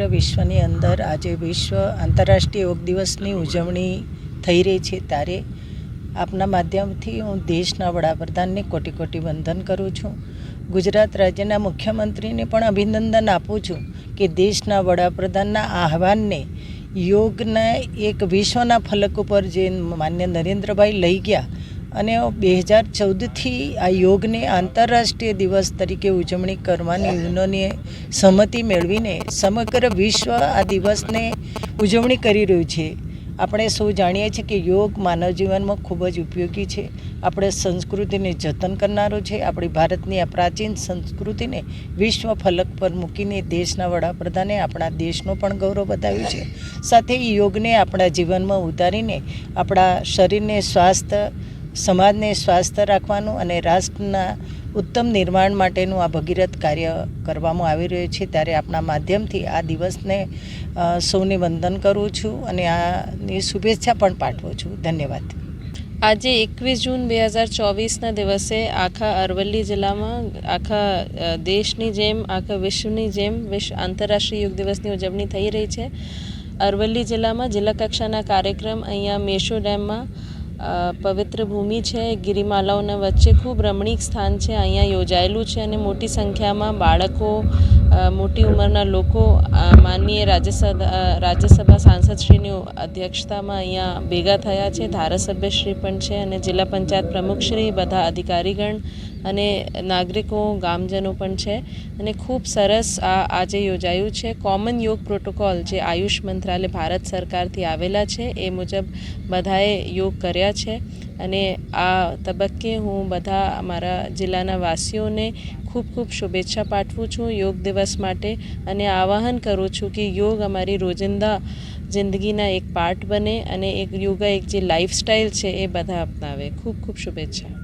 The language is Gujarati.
સમગ્ર વિશ્વની અંદર આજે વિશ્વ આંતરરાષ્ટ્રીય યોગ દિવસની ઉજવણી થઈ રહી છે. ત્યારે આપના માધ્યમથી હું દેશના વડાપ્રધાનને કોટી કોટી વંદન કરું છું. ગુજરાત રાજ્યના મુખ્યમંત્રીને પણ અભિનંદન આપું છું કે દેશના વડાપ્રધાનના આહવાનને યોગના એક વિશ્વના ફલક ઉપર જે માન્ય નરેન્દ્રભાઈ લઈ ગયા અને બે હજાર ચૌદથી આ યોગને આંતરરાષ્ટ્રીય દિવસ તરીકે ઉજવણી કરવાની યુનોને સંમતિ મેળવીને સમગ્ર વિશ્વ આ દિવસને ઉજવણી કરી રહ્યું છે. આપણે સૌ જાણીએ છીએ કે યોગ માનવ જીવનમાં ખૂબ જ ઉપયોગી છે. આપણે સંસ્કૃતિને જતન કરનારો છે. આપણી ભારતની આ પ્રાચીન સંસ્કૃતિને વિશ્વ ફલક પર મૂકીને દેશના વડાપ્રધાને આપણા દેશનો પણ ગૌરવ બતાવ્યું છે. સાથે યોગને આપણા જીવનમાં ઉતારીને આપણા શરીરને સ્વાસ્થ્ય સમાજને સ્વાસ્થ્ય રાખવાનું અને રાષ્ટ્રના ઉત્તમ નિર્માણ માટેનું આ ભગીરથ કાર્ય કરવામાં આવી રહ્યું છે, ત્યારે આપણા માધ્યમથી આ દિવસને સૌને વંદન કરું છું અને આની શુભેચ્છા પણ પાઠવું છું. ધન્યવાદ. આજે એકવીસ જૂન બે હજાર ચોવીસના દિવસે આખા અરવલ્લી જિલ્લામાં, આખા દેશની જેમ, આખા વિશ્વની જેમ વિશ્વ આંતરરાષ્ટ્રીય યોગ દિવસની ઉજવણી થઈ રહી છે. અરવલ્લી જિલ્લામાં જિલ્લા કક્ષાના કાર્યક્રમ અહીંયા મેશો ડેમમાં પવિત્ર ભૂમિ છે, ગિરિમાલાઓના વચ્ચે ખૂબ રમણીક સ્થાન છે, અહીંયા યોજાયેલું છે અને મોટી સંખ્યામાં બાળકો મોટી ઉંમરના લોકો માનનીય રાજ્યસભા રાજ્યસભા સાંસદશ્રીની અધ્યક્ષતામાં અહીંયા ભેગા થયા છે, ધારાસભ્યશ્રી પણ છે અને જિલ્લા પંચાયત પ્રમુખશ્રી, બધા અધિકારીગણ અને નાગરિકો, ગામજનો પણ છે. અને ખૂબ સરસ આ આજે યોજાયું છે કોમન યોગ પ્રોટોકોલ જે આયુષ મંત્રાલય ભારત સરકારથી આવેલા છે. એ મુજબ બધાએ યોગ કર્યા છે. અને આ તબક્કે હું બધા અમારા જિલ્લાના વાસીઓને ખૂબ ખૂબ શુભેચ્છા પાઠવું છું યોગ દિવસ માટે. અને આવાહન કરું છું કે યોગ અમારી રોજિંદા જિંદગીના એક પાર્ટ બને અને એક યોગા એક જે લાઈફસ્ટાઈલ છે એ બધા અપનાવે. ખૂબ ખૂબ શુભેચ્છા.